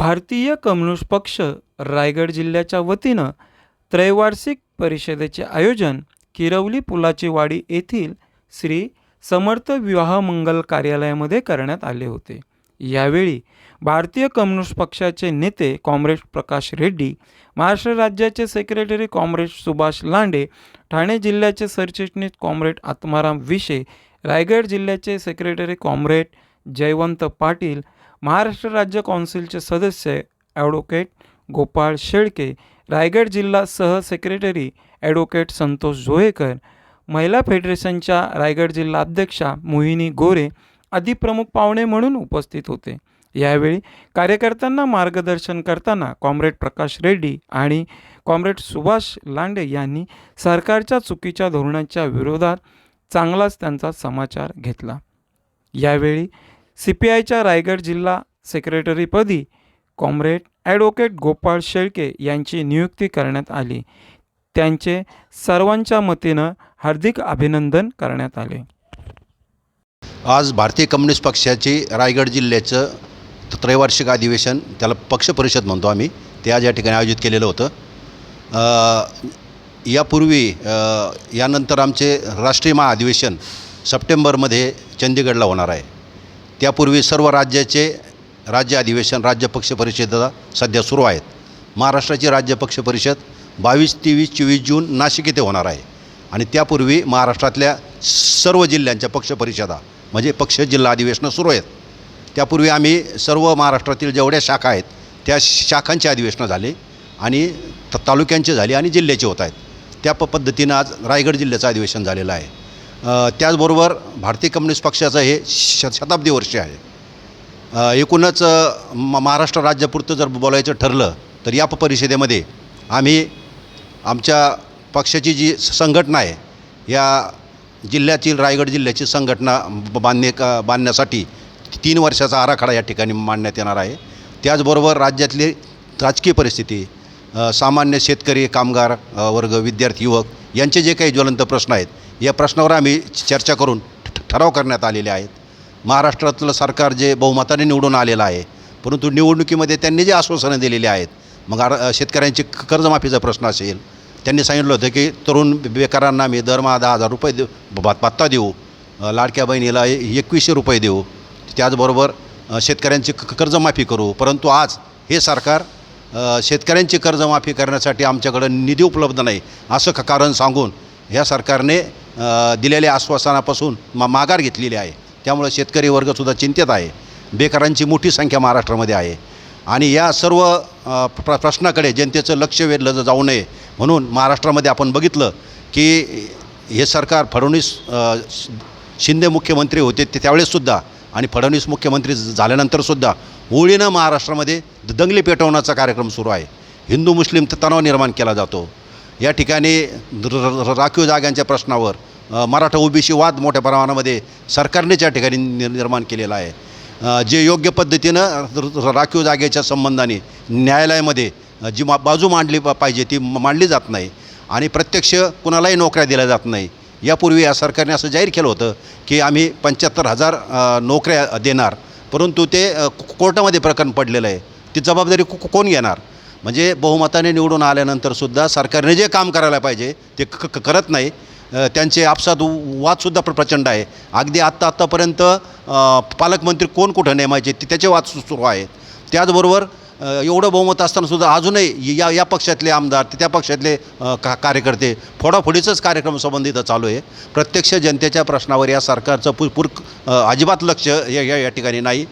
भारतीय कम्युनिस्ट पक्ष रायगड जिल्ह्याच्या वतीनं त्रैवार्षिक परिषदेचे आयोजन किरवली पुलाची वाडी येथील श्री समर्थ विवाह मंगल कार्यालयामध्ये करण्यात आले होते. यावेळी भारतीय कम्युनिस्ट पक्षाचे नेते कॉम्रेड प्रकाश रेड्डी महाराष्ट्र राज्याचे सेक्रेटरी कॉम्रेड सुभाष लांडे ठाणे जिल्ह्याचे सरचिटणीस कॉम्रेड आत्माराम विशे रायगड जिल्ह्याचे सेक्रेटरी कॉम्रेड जयवंत पाटील महाराष्ट्र राज्य कौन्सिलचे सदस्य ॲडव्होकेट गोपाळ शेळके रायगड जिल्हा सह सेक्रेटरी ॲडव्होकेट संतोष जोहेकर महिला फेडरेशनच्या रायगड जिल्हा अध्यक्षा मोहिनी गोरे आदी प्रमुख पाहुणे म्हणून उपस्थित होते. यावेळी कार्यकर्त्यांना मार्गदर्शन करताना कॉम्रेड प्रकाश रेड्डी आणि कॉम्रेड सुभाष लांडे यांनी सरकारच्या चुकीच्या धोरणाच्या विरोधात चांगलाच त्यांचा समाचार घेतला. यावेळी सी पी आयच्या रायगड जिल्हा सेक्रेटरीपदी कॉम्रेड ॲडव्होकेट गोपाळ शेळके यांची नियुक्ती करण्यात आली. त्यांचे सर्वांच्या मतीनं हार्दिक अभिनंदन करण्यात आले. आज भारतीय कम्युनिस्ट पक्षाची रायगड जिल्ह्याचं त्रैवार्षिक अधिवेशन त्याला पक्ष परिषद म्हणतो आम्ही. ते आज या ठिकाणी आयोजित केलेलं होतं. यापूर्वी यानंतर आमचे राष्ट्रीय महाअधिवेशन सप्टेंबरमध्ये चंदीगडला होणार आहे. त्यापूर्वी सर्व राज्याचे राज्य अधिवेशन राज्य पक्ष परिषदा सध्या सुरू आहेत. महाराष्ट्राची राज्य पक्ष परिषद बावीस तेवीस चोवीस जून नाशिक येथे होणार आहे. आणि त्यापूर्वी महाराष्ट्रातल्या सर्व जिल्ह्यांच्या पक्ष परिषदा म्हणजे पक्ष जिल्हा अधिवेशनं सुरू आहेत. त्यापूर्वी आम्ही सर्व महाराष्ट्रातील जेवढ्या शाखा आहेत त्या शाखांची अधिवेशनं झाली आणि त तालुक्यांचे झाले आणि जिल्ह्याचे होत आहेत. त्या प पद्धतीनं आज रायगड जिल्ह्याचं अधिवेशन झालेलं आहे. त्याचबरोबर भारतीय कम्युनिस्ट पक्षाचं हे श शताब्दी वर्ष आहे. एकूणच म महाराष्ट्र राज्यापुरतं जर बोलायचं ठरलं तर या परिषदेमध्ये आम्ही आमच्या पक्षाची जी संघटना आहे या जिल्ह्यातील रायगड जिल्ह्याची संघटना ब- बांधणे का बांधण्यासाठी तीन वर्षाचा आराखडा या ठिकाणी मांडण्यात येणार आहे. त्याचबरोबर राज्यातली राजकीय परिस्थिती सामान्य शेतकरी कामगार वर्ग विद्यार्थी युवक यांचे जे काही ज्वलंत प्रश्न आहेत या प्रश्नावर आम्ही चर्चा करून ठराव करण्यात आलेले आहेत. महाराष्ट्रातलं सरकार जे बहुमताने निवडून आलेलं आहे परंतु निवडणुकीमध्ये त्यांनी जे आश्वासनं दिलेली आहेत मग आर शेतकऱ्यांची कर्जमाफीचा प्रश्न असेल त्यांनी सांगितलं होतं की तरुण बेकारांना आम्ही दरमहा दहा हजार रुपये देऊ भ- भत्ता देऊ लाडक्या बहिणीला ए- एकवीसशे रुपये देऊ त्याचबरोबर शेतकऱ्यांची क- कर्जमाफी करू परंतु आज हे सरकार शेतकऱ्यांची कर्जमाफी करण्यासाठी आमच्याकडं निधी उपलब्ध नाही असं कारण सांगून ह्या सरकारने दिलेल्या आश्वासनापासून मा माघार घेतलेली आहे. त्यामुळे शेतकरी वर्गसुद्धा चिंतेत आहे. बेकारांची मोठी संख्या महाराष्ट्रामध्ये आहे. आणि या सर्व प्र प्रश्नाकडे जनतेचं लक्ष वेधलं जाऊ नये म्हणून महाराष्ट्रामध्ये आपण बघितलं की हे सरकार फडणवीस शिंदे मुख्यमंत्री होते ते त्यावेळेससुद्धा आणि फडणवीस मुख्यमंत्री झाल्यानंतरसुद्धा होळीनं महाराष्ट्रामध्ये दंगली पेटवण्याचा कार्यक्रम सुरू आहे. हिंदू मुस्लिम त- तणाव निर्माण केला जातो. या ठिकाणी राखीव जागांच्या प्रश्नावर मराठा ओबीसी वाद मोठ्या प्रमाणामध्ये सरकारनेच या ठिकाणी नि- निर्माण केलेला आहे. जे योग्य पद्धतीनं राखीव जागेच्या संबंधाने न्यायालयामध्ये जी मा बाजू मांडली पा- पाहिजे ती मांडली जात नाही आणि प्रत्यक्ष कुणालाही नोकऱ्या दिल्या जात नाही. यापूर्वी या सरकारने असं जाहीर केलं होतं की आम्ही पंच्याहत्तर हजार नोकऱ्या देणार. परंतु ते कोर्टामध्ये प्रकरण पडलेलं आहे. ती जबाबदारी को- कोण घेणार? म्हणजे बहुमताने निवडून आल्यानंतरसुद्धा सरकारने जे काम करायला पाहिजे ते क क- करत नाही. त्यांचे आपसात वादसुद्धा प्र प्रचंड आहे. अगदी आत्ता आत्तापर्यंत पालकमंत्री कोण कुठं नेमायचे ते त्याचे वाद सु- सुरू आहेत. त्याचबरोबर एवढं बहुमत असतानासुद्धा अजूनही या या पक्षातले आमदार त्या पक्षातले का कार्यकर्ते फोडाफोडीचंच कार्यक्रम संबंधित चालू आहे. प्रत्यक्ष जनतेच्या प्रश्नावर या सरकारचं पु पूर अजिबात लक्ष या या या ठिकाणी नाही.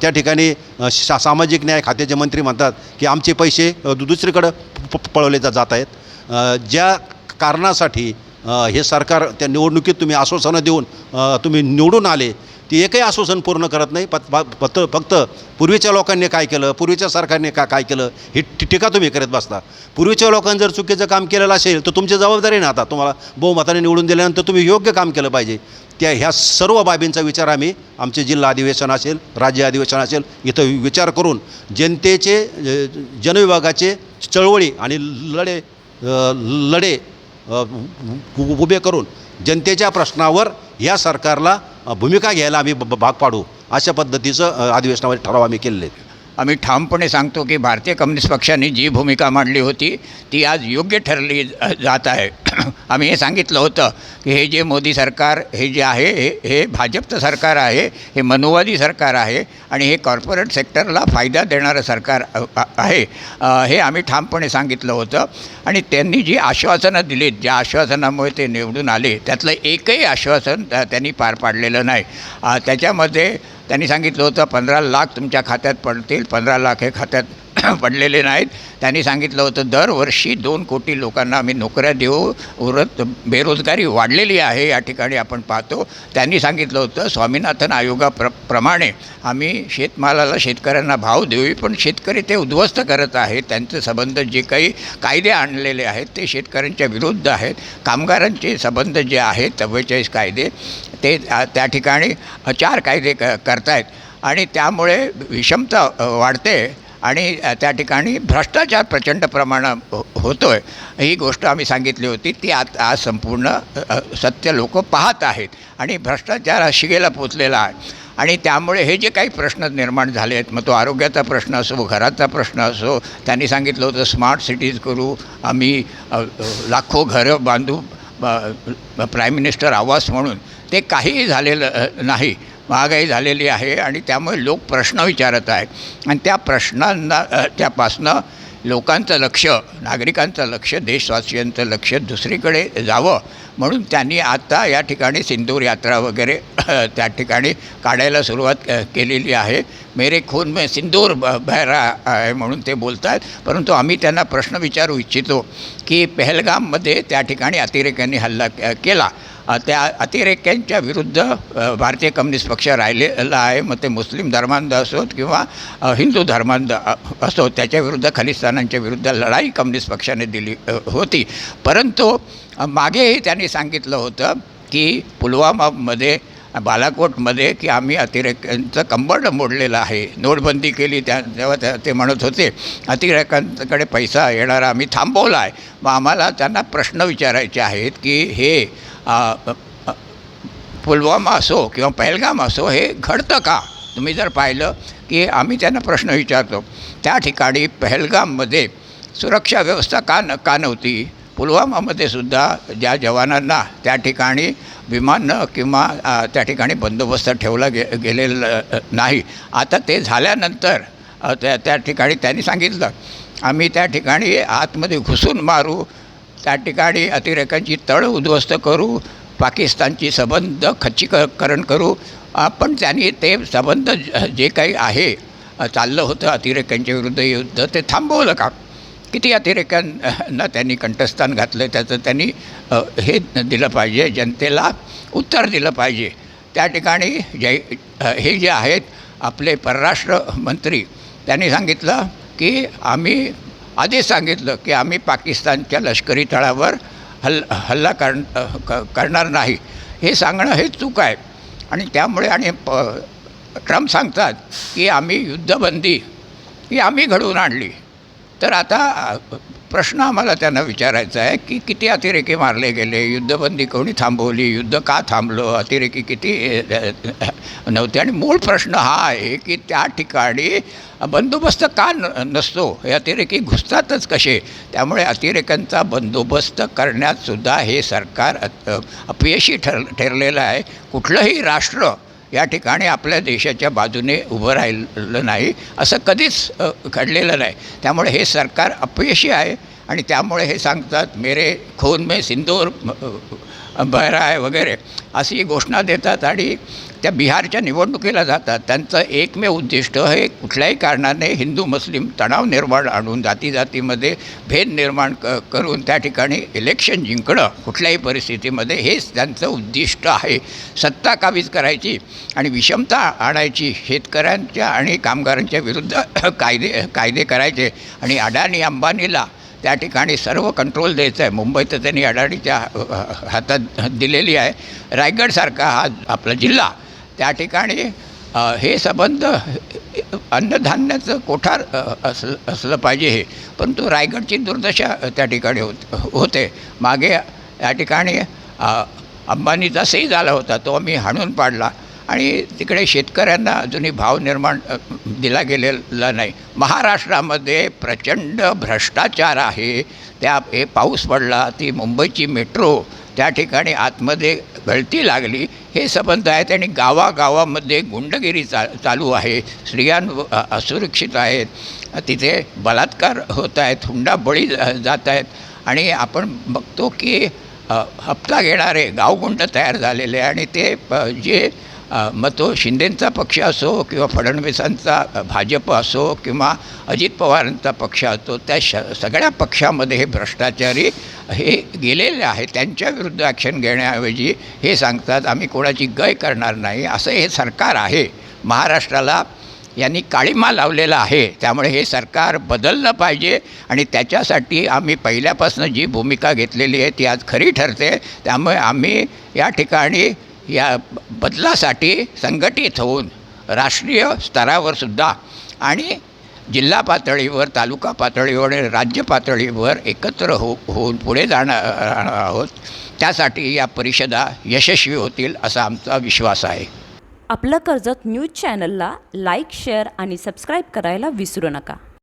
त्या ठिकाणी अ, शा सामाजिक न्याय खात्याचे मंत्री म्हणतात की आमचे पैसे दु दुसरीकडं प- पळवले जात आहेत. ज्या कारणासाठी हे सरकार त्या निवडणुकीत तुम्ही आश्वासनं देऊन तुम्ही निवडून आले ती एकही आश्वासन पूर्ण करत नाही. पत प- फक्त फक्त पूर्वीच्या लोकांनी काय केलं पूर्वीच्या सरकारने का काय केलं ही टीका तुम्ही करत बसता. पूर्वीच्या लोकांनी जर चुकीचं काम केलेलं असेल तर तुमची जबाबदारी ना आता. तुम्हाला बहुमताने निवडून दिल्यानंतर तुम्ही योग्य काम केलं पाहिजे. त्या ह्या सर्व बाबींचा विचार आम्ही आमचे जिल्हा अधिवेशन असेल राज्य अधिवेशन असेल इथं विचार करून जनतेचे जनविभागाचे चळवळी आणि लढे लढे उभे करून जनतेच्या प्रश्नावर या सरकारला भूमिका घ्यायला आम्ही ब- भाग पाडू अशा पद्धतीचं अधिवेशनामध्ये ठराव आम्ही केलेले आहेत. आम्ही ठामपणे सांगतो की भारतीय कम्युनिस्ट पक्षाने जी भूमिका मांडली होती ती आज योग्य ठरली जात आहे. आम्ही हे सांगितलं होतं की हे जे मोदी सरकार हे जे आहे हे हे भाजपचं सरकार आहे हे मनुवादी सरकार आहे आणि हे कॉर्पोरेट सेक्टरला फायदा देणारं सरकार आहे हे आम्ही ठामपणे सांगितलं होतं. आणि त्यांनी जी आश्वासनं दिलीत ज्या आश्वासनामुळे ते निवडून आले त्यातलं एकही आश्वासन त्यांनी पार पाडलेलं नाही. त्याच्यामध्ये त्यांनी सांगितलं होतं पंधरा लाख तुमच्या खात्यात पडतील पंधरा लाख हे खात्यात पडलेले नाहीत. त्यांनी सांगितलं होतं दरवर्षी दोन कोटी लोकांना आम्ही नोकऱ्या देऊ. उरत बेरोजगारी वाढलेली आहे या ठिकाणी आपण पाहतो. त्यांनी सांगितलं होतं स्वामीनाथन आयोगाप्र प्रमाणे आम्ही शेतमालाला शेतकऱ्यांना भाव देऊ पण शेतकरी ते उद्ध्वस्त करत आहेत. त्यांचे संबंध जे काही कायदे आणलेले आहेत ते शेतकऱ्यांच्या विरुद्ध आहेत. कामगारांचे संबंध जे आहेत चव्वेचाळीस कायदे ते त्या ठिकाणी चार कायदे क करतायत. आणि त्यामुळे विषमता वाढते. आणि त्या ठिकाणी भ्रष्टाचार प्रचंड प्रमाणात हो- होतो आहे ही गोष्ट आम्ही सांगितली होती. ती आत आज संपूर्ण सत्य लोक पाहत आहेत आणि भ्रष्टाचार हा शिगेला पोचलेला आहे. आणि त्यामुळे हे जे काही प्रश्न निर्माण झाले आहेत मग तो आरोग्याचा प्रश्न असो घराचा प्रश्न असो त्यांनी सांगितलं होतं स्मार्ट सिटीज करू आम्ही लाखो घरं बांधू प्राईम मिनिस्टर आवास म्हणून. ते काहीही झालेलं नाही. महागाई झालेली आहे आणि त्यामुळे लोक प्रश्न विचारत आहेत. आणि त्या प्रश्नांना त्यापासनं लोकांचं लक्ष नागरिकांचं लक्ष देशवासियांचं लक्ष दुसरीकडे जावं. म्हणून त्यांनी आता या ठिकाणी सिंदूर यात्रा वगैरे त्या ठिकाणी काढायला सुरुवात केलेली आहे. मेरे खून मे सिंदूर बहरा आहे म्हणून ते बोलत आहेत परंतु आम्ही त्यांना प्रश्न विचारू इच्छितो की पहलगाममध्ये त्या ठिकाणी अतिरेक्यांनी हल्ला केला. त्या अतिरेक्यांच्या विरुद्ध भारतीय कम्युनिस्ट पक्ष राहिलेला आहे. मग ते मुस्लिम धर्मांध असोत किंवा हिंदू धर्मांध असो त्याच्याविरुद्ध खलिस्तानांच्या विरुद्ध लढाई कम्युनिस्ट पक्षाने दिली होती. परंतु मागेही त्यांनी सांगितलं होतं की पुलवामामध्ये बालाकोटमध्ये की आम्ही अतिरेक्यांचं कंबर्ड मोडलेलं आहे. नोटबंदी केली त्या तेव्हा त्या- ते म्हणत होते अतिरेकांकडे पैसा येणारा आम्ही थांबवला आहे मग आम्हाला त्यांना प्रश्न विचारायचे आहेत की हे पुलवामा असो किंवा पहलगाम असो हे घडतं का? तुम्ही जर पाहिलं की आम्ही त्यांना प्रश्न विचारतो. त्या ठिकाणी पहलगाममध्ये सुरक्षा व्यवस्था का न का नव्हती? पुलवामामध्ये सुद्धा ज्या जवानांना त्या ठिकाणी विमान किंवा त्या ठिकाणी बंदोबस्त ठेवला गे गेलेला नाही. आता ते झाल्यानंतर त्या त्या ठिकाणी त्यांनी सांगितलं आम्ही त्या ठिकाणी आतमध्ये घुसून मारू त्या ठिकाणी अतिरेकांची तळ उद्ध्वस्त करू पाकिस्तानची संबंध खच्चीकरण करू. पण त्यांनी ते संबंध ज- जे काही आहे चाललं होतं अतिरेक्यांच्या विरुद्ध युद्ध ते थांबवलं का? किती अतिरेक्यांना त्यांनी कंठस्थान घातलं त्याचं त्यांनी हे दिलं पाहिजे जनतेला उत्तर दिलं पाहिजे. त्या ठिकाणी जय हे जे आहेत आपले परराष्ट्र मंत्री त्यांनी सांगितलं की आम्ही आधीच सांगितलं की आम्ही पाकिस्तानच्या लष्करी तळावर हल् हल्ला कर क- करणार नाही. हे सांगणं हे चूक आहे. आणि त्यामुळे आणि प ट्रम्प सांगतात की आम्ही युद्धबंदी ही आम्ही घडवून आणली. तर आता प्रश्न आम्हाला त्यांना विचारायचा आहे की किती अतिरेकी मारले गेले? युद्धबंदी कोणी थांबवली? युद्ध का थांबलं? अतिरेकी किती नव्हते? आणि मूळ प्रश्न हा आहे की त्या ठिकाणी बंदोबस्त का न नसतो? हे अतिरेकी घुसतातच कसे? त्यामुळे अतिरेक्यांचा बंदोबस्त करण्यातसुद्धा हे सरकार अपयशी ठर ठरलेलं आहे. कुठलंही राष्ट्र या ठिकाणी आपल्या देशाच्या बाजूने उभं राहिलं नाही असं कधीच घडलेलं नाही. त्यामुळे हे सरकार अपयशी आहे आणि त्यामुळे हे सांगतात मेरे खून मे सिंदूर अ, वगैरे अशी घोषणा देतात आणि त्या बिहारच्या निवडणुकीला जातात. त्यांचं एकमेव उद्दिष्ट हे कुठल्याही कारणाने हिंदू मुस्लिम तणाव निर्माण आणून जाती जातीमध्ये भेद निर्माण क करून त्या ठिकाणी इलेक्शन जिंकणं कुठल्याही परिस्थितीमध्ये हेच त्यांचं उद्दिष्ट आहे. सत्ता काबीज करायची आणि विषमता आणायची शेतकऱ्यांच्या आणि कामगारांच्या विरुद्ध कायदे कायदे करायचे आणि अडाणी अंबानीला त्या ठिकाणी सर्व कंट्रोल द्यायचं आहे मुंबई तर त्यांनी अडाणीच्या हातात दिलेली आहे. रायगडसारखा हा आपला जिल्हा. त्या ठिकाणी हे संबंध अन्नधान्याचं कोठार असलं असलं पाहिजे हे. परंतु रायगडची दुर्दशा त्या ठिकाणी होत होते. मागे या ठिकाणी अंबानीचा सही झाला होता. तो आम्ही हाणून पाडला. आणि तिकडे शेतकऱ्यांना अजूनही भाव निर्माण दिला गेलेला नाही. महाराष्ट्रामध्ये प्रचंड भ्रष्टाचार आहे. त्या हे पाऊस पडला ती मुंबईची मेट्रो त्या ठिकाणी आतमध्ये गळती लागली. हे संबंध आहेत आणि गावागावामध्ये गुंडगिरी चा चालू आहे. स्त्रियां असुरक्षित आहेत. तिथे बलात्कार होत आहेत हुंडाबळी बळी जात आहेत. आणि आपण बघतो की हप्ता घेणारे गावगुंड तयार झालेले आहे आणि ते प- जे मग तो शिंदेंचा पक्ष असो किंवा फडणवीसांचा भाजप असो किंवा अजित पवारांचा पक्ष असो त्या श सगळ्या पक्षामध्ये हे भ्रष्टाचारी हे गेलेले आहे त्यांच्या विरुद्ध ॲक्शन घेण्याऐवजी हे सांगतात आम्ही कोणाची गय करणार नाही. असं हे सरकार आहे. महाराष्ट्राला यांनी काळीमा लावलेला आहे. त्यामुळे हे सरकार बदललं पाहिजे आणि त्याच्यासाठी आम्ही पहिल्यापासून जी भूमिका घेतलेली आहे ती आज खरी ठरते. त्यामुळे आम्ही या ठिकाणी या बदलासाठी संघटित होऊन राष्ट्रीय स्तरावर सुद्धा आणि जिल्हा पातळीवर तालुका पातळीवर आणि राज्य पातळीवर एकत्र हो होऊन पुढे जाणार आहोत. त्यासाठी या परिषदा यशस्वी होतील असा आमचा विश्वास आहे. आपलं कर्जत न्यूज चॅनलला लाईक शेअर आणि सबस्क्राईब करायला विसरू नका.